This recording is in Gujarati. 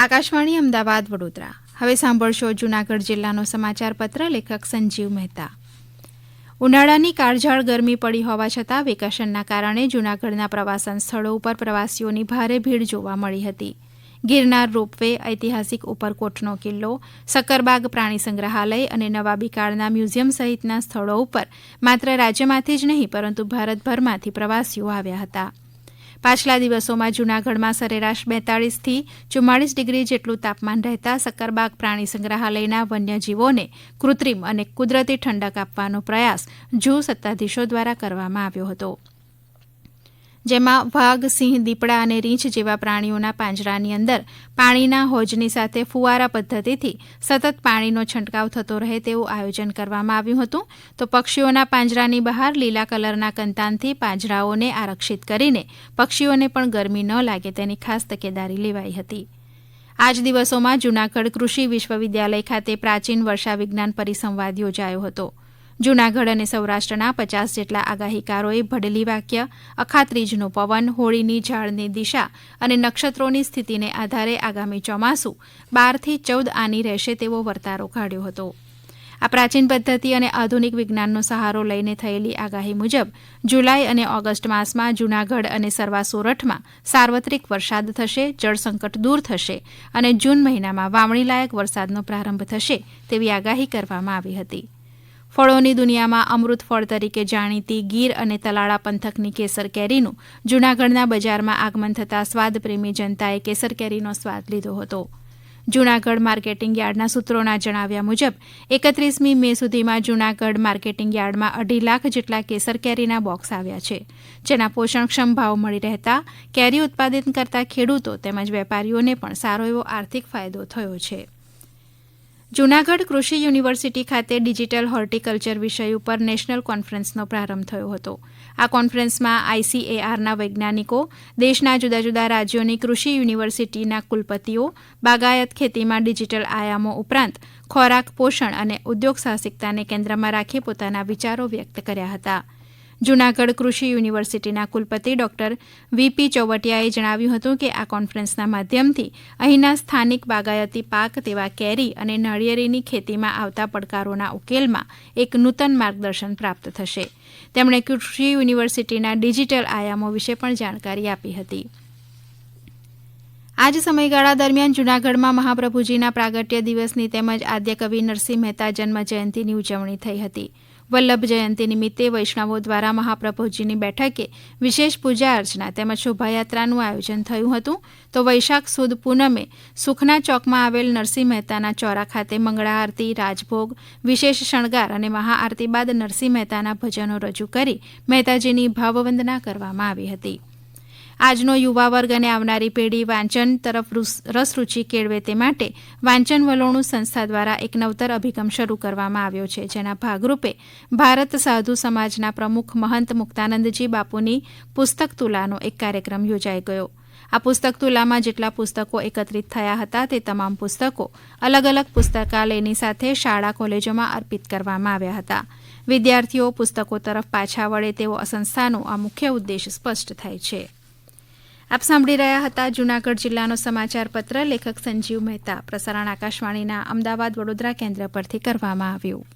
આકાશવાણી અમદાવાદ, વડોદરા. હવે સાંભળશો જૂનાગઢ જિલ્લાનો સમાચાર પત્ર લેખક સંજીવ મહેતા. ઉનાળાની કાળઝાળ ગરમી પડી હોવા છતાં વેકેશનના કારણે જૂનાગઢના પ્રવાસન સ્થળો ઉપર પ્રવાસીઓની ભારે ભીડ જોવા મળી હતી. ગિરનાર રોપવે ઐતિહાસિક ઉપરકોટનો કિલ્લો, સક્કરબાગ પ્રાણી સંગ્રહાલય અને નવાબી કાળના મ્યુઝિયમ સહિતના સ્થળો ઉપર માત્ર રાજ્યમાંથી જ નહીં, પરંતુ ભારતભરમાંથી પ્રવાસીઓ આવ્યા હતા. પાછલા દિવસોમાં જૂનાગઢમાં સરેરાશ બેતાળીસથી ચુમ્માળીસ ડિગ્રી જેટલું તાપમાન રહેતા સક્કરબાગ પ્રાણી સંગ્રહાલયના વન્યજીવોને કૃત્રિમ અને કુદરતી ઠંડક આપવાનો પ્રયાસ જૂ સત્તાધીશો દ્વારા કરવામાં આવ્યો હતો. જેમાં વાઘ, સિંહ, દીપડા અને રીંછ જેવા પ્રાણીઓના પાંજરાની અંદર પાણીના હોજની સાથે ફુવારા પદ્ધતિથી સતત પાણીનો છંટકાવ થતો રહે તેવું આયોજન કરવામાં આવ્યું હતું. તો પક્ષીઓના પાંજરાની બહાર લીલા કલરના કંતાનથી પાંજરાઓને આરક્ષિત કરીને પક્ષીઓને પણ ગરમી ન લાગે તેની ખાસ તકેદારી લેવાઈ હતી. આજ દિવસોમાં જૂનાગઢ કૃષિ વિશ્વવિદ્યાલય ખાતે પ્રાચીન વર્ષા વિજ્ઞાન પરિસંવાદ યોજાયો હતો. જૂનાગઢ અને સૌરાષ્ટ્રના પચાસ જેટલા આગાહીકારોએ ભડલી વાક્ય, અખાત્રીજનો પવન, હોળીની ઝાડની દિશા અને નક્ષત્રોની સ્થિતિને આધારે આગામી ચોમાસું બારથી ચૌદ આની રહેશે તેવો વર્તારો કાઢ્યો હતો. આ પ્રાચીન પદ્ધતિ અને આધુનિક વિજ્ઞાનનો સહારો લઈને થયેલી આગાહી મુજબ, જુલાઈ અને ઓગસ્ટ માસમાં જૂનાગઢ અને સરવા સોરઠમાં સાર્વત્રિક વરસાદ થશે, જળસંકટ દૂર થશે અને જૂન મહિનામાં વાવણીલાયક વરસાદનો પ્રારંભ થશે તેવી આગાહી કરવામાં આવી હતી. ફળોની દુનિયામાં અમૃત ફળ તરીકે જાણીતી ગીર અને તલાળા પંથકની કેસર કેરીનું જૂનાગઢના બજારમાં આગમન થતાં સ્વાદપ્રેમી જનતાએ કેસર કેરીનો સ્વાદ લીધો હતો. જૂનાગઢ માર્કેટિંગ યાર્ડના સૂત્રોના જણાવ્યા મુજબ, એકત્રીસમી મે સુધીમાં જૂનાગઢ માર્કેટિંગ યાર્ડમાં અઢી લાખ જેટલા કેસર કેરીના બોક્સ આવ્યા છે, જેના પોષણક્ષમ ભાવ મળી રહેતા, કેરી ઉત્પાદન કરતા ખેડૂતો તેમજ વેપારીઓને પણ સારો એવો આર્થિક ફાયદો થયો છે. જૂનાગઢ કૃષિ યુનિવર્સિટી ખાતે ડિજિટલ હોર્ટિકલ્ચર વિષય ઉપર નેશનલ કોન્ફરન્સનો પ્રારંભ થયો હતો. આ કોન્ફરન્સમાં આઈસીએઆરના વૈજ્ઞાનિકો, દેશના જુદા જુદા રાજ્યોની કૃષિ યુનિવર્સિટીના કુલપતિઓ, બાગાયત ખેતીમાં ડિજિટલ આયામો ઉપરાંત ખોરાક પોષણ અને ઉદ્યોગ સાહસિકતાને કેન્દ્રમાં રાખી પોતાના વિચારો વ્યક્ત કર્યા હતા. જૂનાગઢ કૃષિ યુનિવર્સિટીના કુલપતિ ડોક્ટર વીપી ચોવટિયાએ જણાવ્યું હતું કે આ કોન્ફરન્સના માધ્યમથી અહીંના સ્થાનિક બાગાયતી પાક તેવા કેરી અને નાળિયેરીની ખેતીમાં આવતા પડકારોના ઉકેલમાં એક નૂતન માર્ગદર્શન પ્રાપ્ત થશે. તેમણે કૃષિ યુનિવર્સિટીના ડિજિટલ આયામો વિશે પણ જાણકારી આપી હતી. આજ સમયગાળા દરમિયાન જૂનાગઢમાં મહાપ્રભુજીના પ્રાગટ્ય દિવસની તેમજ આદ્યકવિ નરસિંહ મહેતા જન્મ જયંતિની ઉજવણી થઈ હતી. વલ્લભ જયંતિ નિમિત્તે વૈષ્ણવો દ્વારા મહાપ્રભુજીની બેઠકે વિશેષ પૂજા અર્ચના તેમજ શોભાયાત્રાનું આયોજન થયું હતું. તો વૈશાખ સુદ પૂનમે સુખના ચોકમાં આવેલ નરસિંહ મહેતાના ચોરા ખાતે મંગળા આરતી, રાજભોગ, વિશેષ શણગાર અને મહાઆરતી બાદ નરસિંહ મહેતાના ભજનો રજૂ કરી મહેતાજીની ભાવવંદના કરવામાં આવી હતી. આજનો યુવા વર્ગ અને આવનારી પેઢી વાંચન તરફ રસરૂચિ કેળવે તે માટે વાંચન વલોણું સંસ્થા દ્વારા એક નવતર અભિગમ શરૂ કરવામાં આવ્યો છે, જેના ભાગરૂપે ભારત સાધુ સમાજના પ્રમુખ મહંત મુક્તાનંદજી બાપુની પુસ્તક તુલાનો એક કાર્યક્રમ યોજાઈ ગયો. આ પુસ્તક તુલામાં જેટલા પુસ્તકો એકત્રિત થયા હતા, તે તમામ પુસ્તકો અલગ અલગ પુસ્તકાલયની સાથે શાળા કોલેજોમાં અર્પિત કરવામાં આવ્યા હતા. વિદ્યાર્થીઓ પુસ્તકો તરફ પાછા વળે તેવો સંસ્થાનો આ મુખ્ય ઉદ્દેશ સ્પષ્ટ થાય છે. આપ સાંભળી રહ્યા હતા જૂનાગઢ જિલ્લાનો સમાચાર પત્ર લેખક સંજીવ મહેતા. પ્રસારણ આકાશવાણીના અમદાવાદ વડોદરા કેન્દ્ર પરથી કરવામાં આવ્યું.